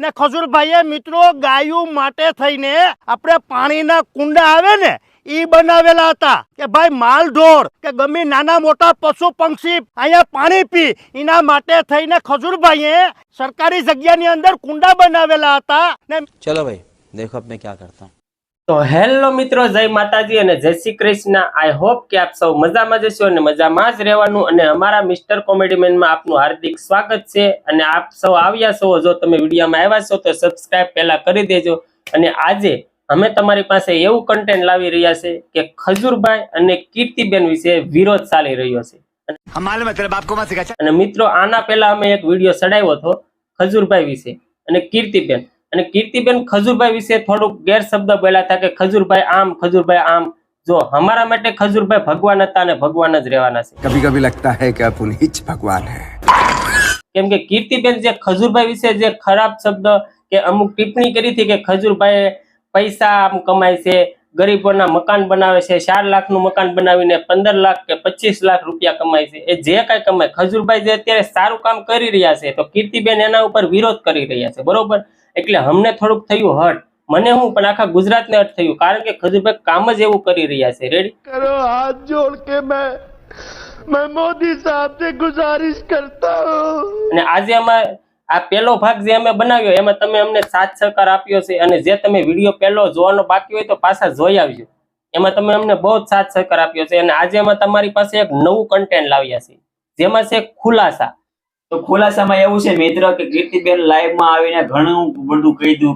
ને ખજુરભાઈએ મિત્રો ગાયું માટે થઈને આપણે પાણીના કુંડા આવે ને એ બનાવેલા હતા. કે ભાઈ માલ ઢોર, કે ગમે નાના મોટા પશુ પંક્ષી, અહીંયા પાણી પી. એના માટે થઈને ખજુરભાઈએ સરકારી જગ્યાની અંદર કુંડા બનાવેલા હતા ને ચલો ભાઈ, દેખો અબ ક્યાં કરતા. તો હેલો મિત્રો જય માતાજી અને જય શ્રી કૃષ્ણ. આઈ હોપ કે આપ સૌ મજામાં જશો અને મજામાં જ રહેવાનું અને અમારા મિસ્ટર કોમેડીમેનમાં આપનું હાર્દિક સ્વાગત છે. અને આપ સૌ આવ્યા છો જો તમે વિડીયોમાં આવ્યા છો તો સબસ્ક્રાઇબ પહેલા કરી દેજો. અને આજે અમે તમારી પાસે એવું કન્ટેન્ટ લાવી રહ્યા છે કે ખજૂરભાઈ અને કીર્તિબેન વિશે વિરોધ ચાલી રહ્યો છે. અને મિત્રો આના પહેલા અમે એક વીડિયો ચડાવ્યો હતો ખજૂરભાઈ વિશે અને કીર્તિબેન. અને કીર્તિબેન ખજુરભાઈ વિશે થોડુંક ગેરશબ્દ બોલ્યા હતા કે ખજુરભાઈ આમ ખજુરભાઈ આમ. જો અમારા માટે ખજુરભાઈ ભગવાન હતા અને ભગવાન જ રહેવાના છે. કભી કભી લગતા હે કે પુનીજ ભગવાન હે? કેમ કે કીર્તિબેન જે ખજુરભાઈ વિશે જે ખરાબ શબ્દ કે અમુક ટિપ્પણી કરી હતી કે ખજુરભાઈ પૈસા આમ કમાય છે ગરીબોના મકાન બનાવે છે ચાર લાખનું મકાન બનાવીને પંદર લાખ કે પચીસ લાખ રૂપિયા કમાય છે એ જે કાંઈ કમાય. ખજુરભાઈ જે અત્યારે સારું કામ કરી રહ્યા છે તો કીર્તિબેન એના ઉપર વિરોધ કરી રહ્યા છે બરોબર? એટલે અમને થોડુંક થયું હટ. મને હું પણ આખા ગુજરાતને હટ થયું કારણ કે ખજુરભાઈ કામ જ એવું કરી રહ્યા છે. રેડી કરો હાથ જોડ કે મેં મેં મોદી સાહેબ સે ગુજારિશ કરતા. અને આજે અમે આ પહેલો ભાગ જે અમે બનાવ્યો એમાં તમે અમને સાથ સહકાર આપ્યો છે અને જે તમે વીડિયો પેલો જોવાનો બાકી હોય તો પાછા જોઈ આવજો. એમાં તમે અમને બહુ જ સાથ સહકાર આપ્યો છે અને આજે અમે તમારી પાસે એક નવું કન્ટેન્ટ લાવ્યા છે. જેમાં છે ખુલાસા. તો ખુલાસામાં એવું છે મિત્ર કે કીર્તિબેન લાઈવમાં આવીને ઘણું બધું કહી દઉં.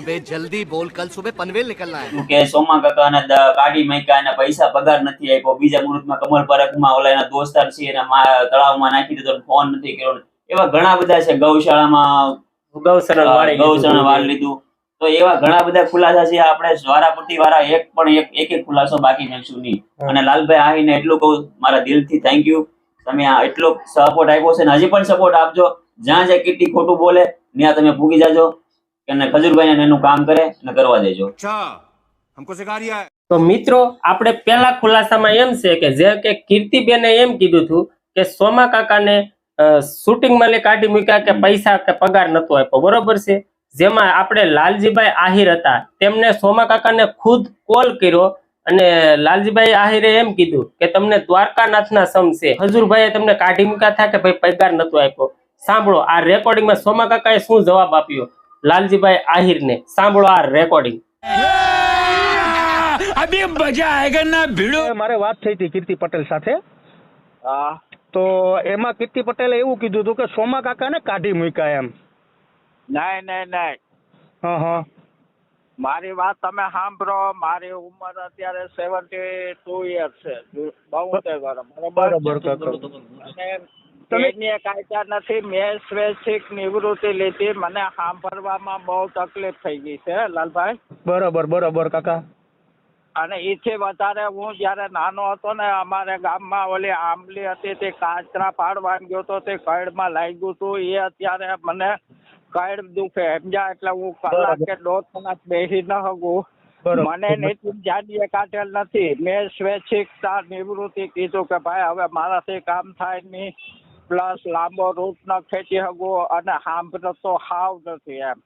અબે જલ્દી બોલ કલ સુબે પનવેલ નીકળના હે. કે સોમા કાકાને કાઢી મૈકા અને પૈસા પગાર નથી આપ્યો. બીજા મુહૂર્તમાં કમર પરકમાં ઓલા એના દોસ્તાર છે એને તળાવમાં નાખી દીધો ફોન નથી કર્યો. એવા ઘણા બધા છે ગૌશાળામાં ગૌશાળા ગૌશાળા વાળ લીધું. તો એવા ઘણા બધા ખુલાસા છે. આપણે વારા પ્રતિ વારા એક પણ એક એક ખુલાસો બાકી નાખશું નહીં. અને લાલભાઈ આવીને એટલું કહું મારા દિલથી થેન્ક યુ તમે આ એટલો સપોર્ટ આપ્યો છે હજી પણ સપોર્ટ આપજો. જ્યાં છે કીર્તિ ખોટું બોલે ત્યાં તમે પૂગી જાજો અને ખજુરભાઈ એનું કામ કરે અને કરવા દેજો. તો મિત્રો આપણે પહેલા ખુલાસામાં એમ છે કે જે કે કીર્તિબેને એમ કીધું હતું કે સોમા કાકાને શૂટિંગમાં લે કાઢી મૂક્યા કે પૈસા કે પગાર નતો આપ્યો. બરોબર છે? જેમાં આપણે લાલજીભાઈ આહિર હતા. તેમને સોમા કાકાને ખુદ કોલ કર્યો અને લાલજીભાઈ આહિરે એમ કીધું કે તમને દ્વારકાનાથના સમ છે. હજુરભાઈએ તમને કાઢી મૂક્યા હતા કે ભાઈ પગાર નતો આપ્યો? સાંભળો આ રેકોર્ડિંગમાં સોમા કાકાએ શું જવાબ આપ્યો? લાલજીભાઈ આહિરને. સાંભળો આ રેકોર્ડિંગ મારે વાત થઈ હતી કીર્તિ પટેલ સાથે. તો એમાં કીર્તિ પટેલે એવું કીધું હતું કે સોમા કાકાને કાઢી મૂક્યા એમ. ના ના નહીં હા હા. મારી વાત તમે સાંભળો. મારી ઉંમર અત્યારે સેવન્ટી ટુ યર છે. બોતેર વર્ષ. બરોબર? બરોબર અને કાયદા નથી. મેં સ્વૈચ્છિક નિવૃત્તિ લીધી. મને સાંભળવામાં બહુ તકલીફ થઈ ગઈ છે લાલભાઈ. બરોબર બરોબર કાકા. અને એથી વધારે હું જ્યારે નાનો હતો ને અમારે ગામમાં ઓલી આંબલી હતી તે કાચરા પાડવા ગયો તો તે કળમાં લાગ્યું હતું એ અત્યારે મને કઈડ દુખે. સમજ્યા? એટલે હું કલાક કે દોઢ કલાક બેસી ન શકું. મને નીતિ જાડીએ કાઢેલ નથી. મેં સ્વૈચ્છિકતા નિવૃત્તિ કીધું કે ભાઈ હવે મારાથી કામ થાય નહીં. પ્લસ લાંબો રૂટ ન ખેંચી શકું અને સાંભળતો તો હાવ નથી એમ.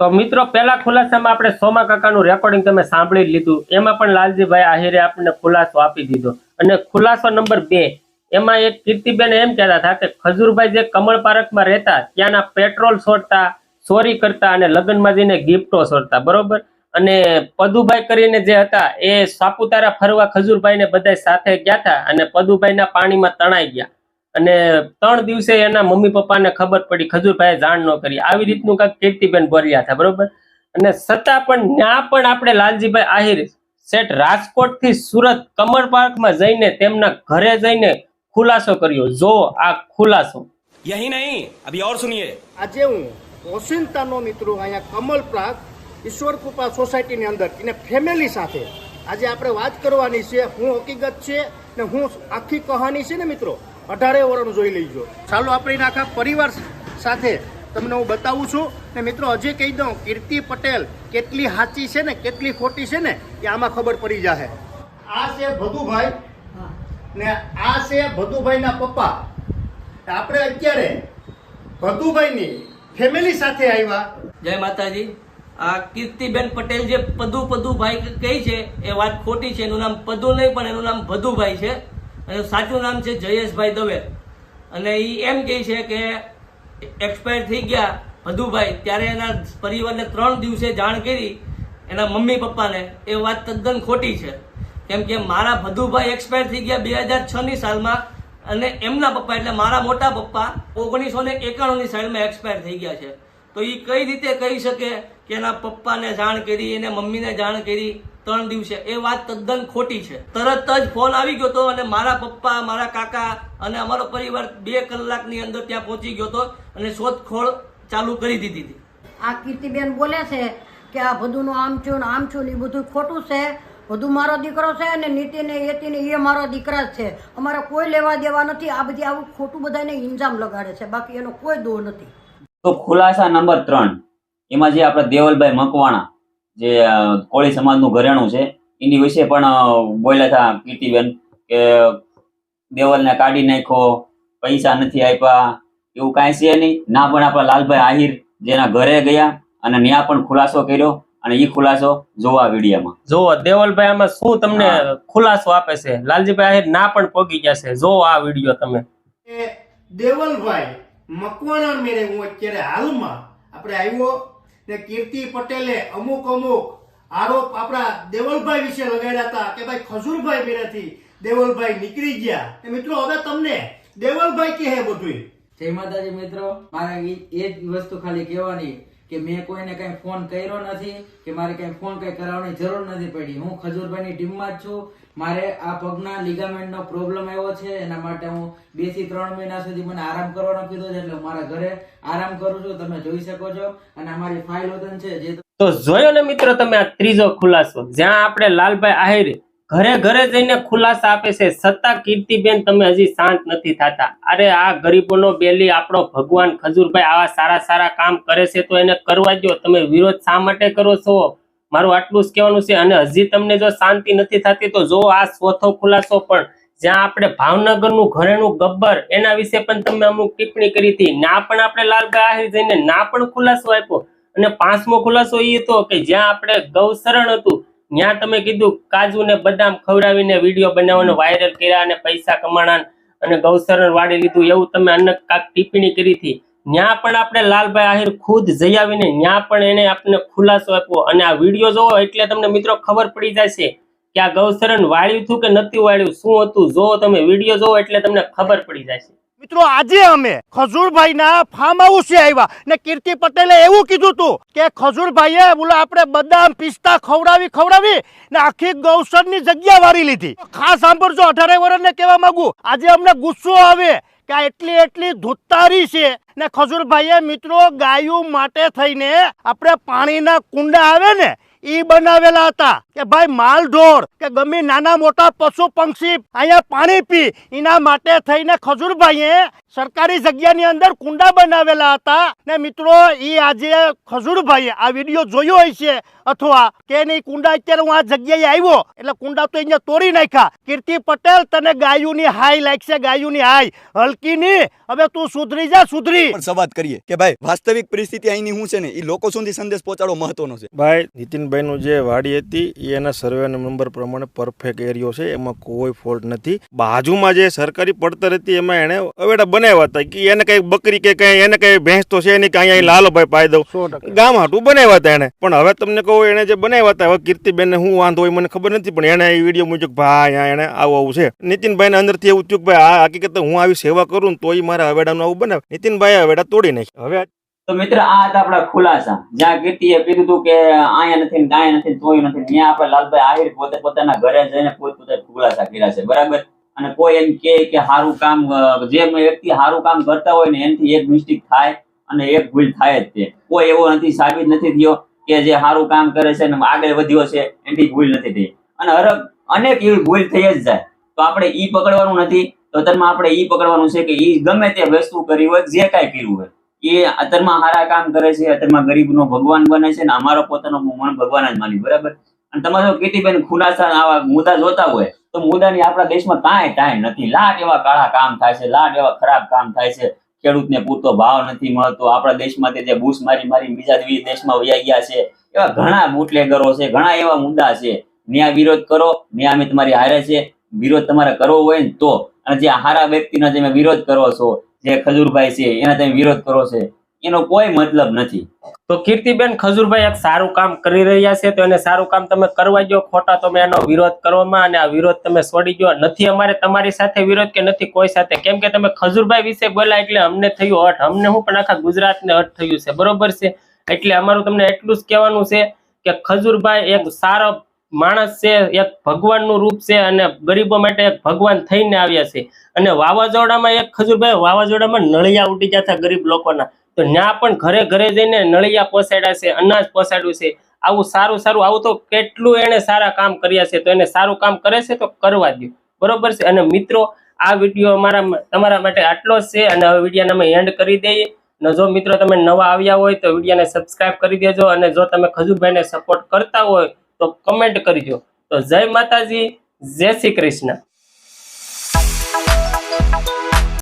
તો મિત્રો પહેલા ખુલાસામાં આપણે સોમા કાકાનું રેકોર્ડિંગ તમે સાંભળી લીધું. એમાં પણ લાલજીભાઈ આહિરે આપણને ખુલાસો આપી દીધો. અને ખુલાસો નંબર બે એમાં એક કીર્તિબેન એમ કહેતા હતા કે ખજૂરભાઈ જે કમળ પાર્કમાં રહેતા, ત્યાંના પેટ્રોલ છોડતા ચોરી કરતા અને લગ્નમાં જઈને ગિફ્ટો છોડતા બરોબર? અને પદુભાઈ કરીને જે હતા, એ સાપુતારા ફરવા ખજૂરભાઈને બધા સાથે ગયા હતા અને પદુભાઈના પાણીમાં તણાઈ ગયા. અને ત્રણ દિવસે એના મમ્મી પપ્પાને ખબર પડી, ખજૂરભાઈએ જાણ ન કરી. આવી રીતનું કાંઈક કીર્તિબેન બોલ્યા હતા, બરોબર? અને છતાં પણ ત્યાં પણ આપણે લાલજીભાઈ આહિર, શેઠ રાજકોટથી સુરત કમર પાર્કમાં જઈને તેમના ઘરે જઈને ખુલાસો કર્યો. જો આ ખુલાસો. યહી નહીં અભી ઓર સુનિયે આજે હું ઓસિંતાનો મિત્રો અહીંયા કમલ પ્રાગ ઈશ્વર કૃપા સોસાયટીની અંદર એને ફેમિલી સાથે આજે આપણે વાત કરવાની છે. હું હકીકત છે ને હું આખી કહાની છે ને મિત્રો અઢારે વરણ જોઈ લઈજો. ચાલો આપણે આખા પરિવાર સાથે તમને હું બતાવું છું ને મિત્રો હજી કહી દઉં કીર્તિ પટેલ કેટલી સાચી છે ને કેટલી ખોટી છે ને એ આમાં ખબર પડી જશે આ છે ભદુભાઈ ને આ છે ભદુભાઈના પપ્પા. આપણે અત્યારે ભદુભાઈની ફેમિલી સાથે આવ્યા. જય માતાજી. આ કીર્તિબેન પટેલ જે પદુ પદુભાઈ કહે છે, એ વાત ખોટી છે. એનું નામ પદુ નહીં, પણ એનું નામ ભદુભાઈ છે. અને સાચું નામ છે જયેશભાઈ દવે. અને એ એમ કહે છે કે એક્સપાયર થઈ ગયા ભદુભાઈ. ત્યારે એના પરિવારને ત્રણ દિવસે જાણ કરી એના મમ્મી પપ્પાને. એ વાત તદ્દન ખોટી છે. કેમ કે મારા ભદુભાઈ એક્સપાયર થઈ ગયા બે હજાર છ ની સાલમાં અને એમના પપ્પા, એટલે મારા મોટા પપ્પા ઓગણીસો ને એકાણું ની સાલમાં એક્સપાયર થઈ ગયા છે. તો એ કઈ રીતે કહી શકે કે એના પપ્પાને જાણ કરી, એને મમ્મીને જાણ કરી ત્રણ દિવસે? એ વાત તદ્દન ખોટી છે. તરત જ ફોન આવી ગયો હતો અને મારા પપ્પા, મારા કાકા અને અમારો પરિવાર બે કલાકની અંદર ત્યાં પહોંચી ગયો હતો અને શોધખોળ ચાલુ કરી દીધી હતી. આ કીર્તિબેન બોલે છે કે આ બધું આમ છું આમ છું ને એ બધું ખોટું છે. બધું મારો દીકરો છે અને નીતિને ને યતિ ને એ મારો દીકરા જ છે. અમારે કોઈ લેવા દેવા નથી. આ બધી આવું ખોટું બધાને ઇન્જામ લગાડે છે. બાકી એનો કોઈ દોર નથી. તો ખુલાસા નંબર ત્રણ. એમાં જે આપણે દેવલભાઈ મકવાણા, જે કોળી સમાજનું ઘરેણું છે, એની વિશે પણ બોલ્યા હતા કીર્તિબેન કે દેવલને કાઢી નાખ્યો પૈસા નથી આપ્યા, એવું કાંઈ છે નહીં. ના પણ આપણા લાલભાઈ આહિર જેના ઘરે ગયા અને ત્યાં પણ ખુલાસો કર્યો. અને એ ખુલાસો જોવા વિડીયોમાં. જોવો. દેવલભાઈ આમાં શું તમને ખુલાસો આપે છે? લાલજીભાઈ આહિર ના પણ પોગી ગયા છે. જો આ વીડિયો તમે. દેવલભાઈ મકવાણા મેરે હું અત્યારે હાલમાં આપણે આવ્યો ને કીર્તિ પટેલે અમુક અમુક આરોપ આપણા દેવલભાઈ વિશે લગાડ્યા હતા કે ભાઈ ખજુરભાઈ મેરેથી દેવલભાઈ નીકળી ગયા. એ મિત્રો હવે તમને દેવલભાઈ કહે બધું જય માતાજી મિત્રો મારા એ જ વસ્તુ ખાલી કહેવાની. કે મેં કોઈને કઈ ફોન કર્યો નથી, કે મારે કઈ ફોન કઈ કરાવવાની જરૂર નથી પડી. હું ખજૂરભાઈની ટીમમાં જ છું. મારે આ પગના લિગામેન્ટનો પ્રોબ્લેમ આવ્યો છે, એના માટે હું બેથી ત્રણ મહિના સુધી મને આરામ કરવાનો કીધો છે, એટલે મારા ઘરે આરામ કરું છું. તમે જોઈ શકો છો. અને અમારી ફાઇલ વતન છે, જે તો જોયો ને મિત્રો તમે આ ત્રીજો ખુલાસો? જ્યાં આપણે લાલભાઈ આહિર ઘરે ઘરે જઈને ખુલાસા આપે છે. છતાં કીર્તિબેન, તમે હજી શાંત નથી થતા. અરે આ ગરીબોનો બેલી આપણો ભગવાન ખજૂરભાઈ આવા સારા સારા કામ કરે છે તો એને કરવા દો તમે વિરોધ શા માટે કરો છો? મારું આટલું જ કહેવાનું છે અને હજી તમને જો શાંતિ નથી થતી તો જો આ ચોથો ખુલાસો પણ જ્યાં આપણે ભાવનગરનું ઘરેનું ગબ્બર એના વિશે પણ તમે અમુક ટિપ્પણી કરી હતી. ના પણ આપણે લાલભાઈ આહિર જઈને ના પણ ખુલાસો આપ્યો. અને પાંચમો ખુલાસો એ હતો કે જ્યાં આપણે ગૌસરણ હતું ત્યાં તમે કીધું કાજુ ને બદામ ખવડાવીને વીડિયો બનાવવાનો વાયરલ કર્યા અને પૈસા કમાણા અને ગૌશરણ વાળી લીધું એવું તમે અન્ય કાંક ટિપ્પણી કરી હતી. ત્યાં પણ આપણે લાલભાઈ આહિર ખુદ જઈ આવીને ત્યાં પણ એને આપણને ખુલાસો આપ્યો. અને આ વીડિયો જોવો એટલે તમને મિત્રો ખબર પડી જશે કે આ ગૌસરણ વાળ્યું હતું કે નથી વાળ્યું, શું હતું, જો તમે વીડિયો જોવો એટલે તમને ખબર પડી જશે. મિત્રો, આજે અમે ખજૂરભાઈના ફાર્મ હાઉસે આવ્યા ને કીર્તિ પટેલે એવું કીધું હતું કે ખજૂરભાઈએ બોલો, આપણે બદામ પિસ્તા ખવડાવી ખવડાવી ને આખી ગૌસરની જગ્યા વારી લીધી. ખાસ સાંભળજો, અઢારે વર્ષને કહેવા માંગુ, આજે અમને ગુસ્સો આવે કે આ એટલી એટલી ધૂતારી છે ને ખજૂરભાઈએ મિત્રો ગાયું માટે થઈને આપણે પાણીના કુંડા આવે ને ઈ બનાવેલા હતા કે ભાઈ માલ ઢોર કે ગમે નાના મોટા પશુ પંક્ષી અહીંયા પાણી પી. એના માટે થઈને ખજૂરભાઈએ સરકારી જગ્યાની અંદર કુંડા બનાવેલા હતા. ને મિત્રો ઈ આજે ખજૂરભાઈએ આ વીડિયો જોયો હોય છે અથવા કે નહીં કુંડા અત્યારે હું આ જગ્યાએ આવ્યો એટલે કુંડા તો અહીંયા તોડી નાખ્યા. કીર્તિ પટેલ તને ગાયુની હાઈ લાગશે ગાયુની હાઈ હલકી ની હવે તું સુધરી જા સુધરી. પણ સંવાદ કરીએ કે ભાઈ વાસ્તવિક પરિસ્થિતિ અહીંની હું છે ને? એ લોકો સુધી સંદેશ પહોંચાડવો મહત્વનો છે. ભાઈ નીતિનભાઈનું જે વાડી હતી એના સર્વે નંબર પ્રમાણે પરફેક્ટ એરિયો છે એમાં કોઈ ફોલ્ટ નથી. બાજુમાં જે સરકારી પડતર હતી એમાં એને અવેડા બનાવ્યા હતા કે એને કઈ બકરી કે કઈ એને કઈ ભેંસ તો છે નહીં કે અહીંયા લાલભાઈ પાઈ દઉં. ગામ હાટું બનાવ્યા હતા એને પણ હવે તમને કહું એને જે બનાવ્યા હતા હવે કીર્તિબેન હું વાંધો હોય મને ખબર નથી પણ એને એ વીડિયો મુજબ ભાઈ એને આવું આવું છે. નીતિનભાઈને અંદરથી એવું થયું કે ભાઈ આ હકીકત હું આવી સેવા કરું ને તોય મારા અવેડાનું આવું બનાવે. નીતિનભાઈ હવેડા તોડી નાખી હવે તો મિત્ર, આ હતા આપણા ખુલાસા. જ્યાં કીર્તિએ કીધું હતું કે આયા નથી આયા નથી તોય નથી ત્યાં આપણે લાલભાઈ આહિર પોતે પોતાના ઘરે જઈને પોત પોતે ખુલાસા કર્યા છે. બરાબર? અને કોઈ એમ કે સારું કામ જે વ્યક્તિ સારું કામ કરતા હોય ને એનાથી એક મિસ્ટેક થાય અને એક ભૂલ થાય જ તે. કોઈ એવો નથી, સાબિત નથી થયો કે જે સારું કામ કરે છે અને આગળ વધ્યો છે એનાથી ભૂલ નથી થઈ. અને હર અનેક એવી ભૂલ થઈ જ જાય. તો આપણે ઈ પકડવાનું નથી. તો તરમાં આપણે ઈ પકડવાનું છે કે ઈ ગમે તે વસ્તુ કરી હોય, જે કાંઈ કર્યું હોય. એ અત્યારમાં સારા કામ કરે છે, અત્યારમાં ગરીબનો ભગવાન બને છે ને અમારો પોતાનો મન ભગવાન જ માની બરાબર? અને તમારે કીર્તિબેન ખુલાસા આવા મુદ્દા જોતા હોય, તો મુદ્દાની આપણા દેશમાં કાંઈ ટાઈમ નથી. લાટ એવા કાળા કામ થાય છે લાટ એવા ખરાબ કામ થાય છે. ખેડૂતને પૂરતો ભાવ નથી મળતો. આપણા દેશમાં જે બૂસ મારી મારી બીજા દેશમાં વયા ગયા છે, એવા ઘણા બુટલેગરો છે, ઘણા એવા મુદ્દા છે. ન્યાય વિરોધ કરો, ન્યાય અમે તમારી હારે છે. વિરોધ તમારે કરવો હોય ને તો. અને જે હારા વ્યક્તિનો તમે વિરોધ કરો છો જે ખજૂરભાઈ છે, એના તમે વિરોધ કરો છો, એનો કોઈ મતલબ નથી. તો કીર્તિબેન, ખજૂરભાઈ એક સારું કામ કરી રહ્યા છે, તો એને સારું કામ તમે કરવા જો ખોટા તમે એનો વિરોધ કરવામાં અને આ વિરોધ તમે છોડી ગયો નથી અમારે તમારી સાથે વિરોધ કે નથી કોઈ સાથે? કેમ કે તમે ખજૂરભાઈ વિશે બોલ્યા એટલે અમને થયું હઠ. અમને હું પણ આખા ગુજરાતને હઠ થયું છે. બરોબર છે? એટલે અમારું તમને એટલું જ કહેવાનું છે કે ખજૂરભાઈ એક સારો માણસ છે, એક ભગવાનનું રૂપ છે અને ગરીબો માટે એક ભગવાન થઈને આવ્યા છે. અને વાવાઝોડામાં એક ખજુરભાઈ, વાવાઝોડામાં નળિયા ઉડી જતા ગરીબ લોકોના. તો ત્યાં પણ ઘરે ઘરે જઈને નળિયા પોસાડ્યા છે, અનાજ પોસાડ્યું છે. આવું સારું સારું, આવું તો કેટલું એને સારા કામ કર્યા છે, તો એને સારું કામ કરે છે તો કરવા દો બરોબર છે? અને મિત્રો, આ વીડિયો અમારા તમારા માટે આટલો જ છે અને હવે વિડીયોને અમે એન્ડ કરી દઈએ. અને જો મિત્રો તમે નવા આવ્યા હોય તો વિડીયોને સબસ્ક્રાઇબ કરી દેજો અને જો તમે ખજુરભાઈને સપોર્ટ કરતા હોય તો કમેન્ટ કરજો તો જય માતાજી જય શ્રી કૃષ્ણ.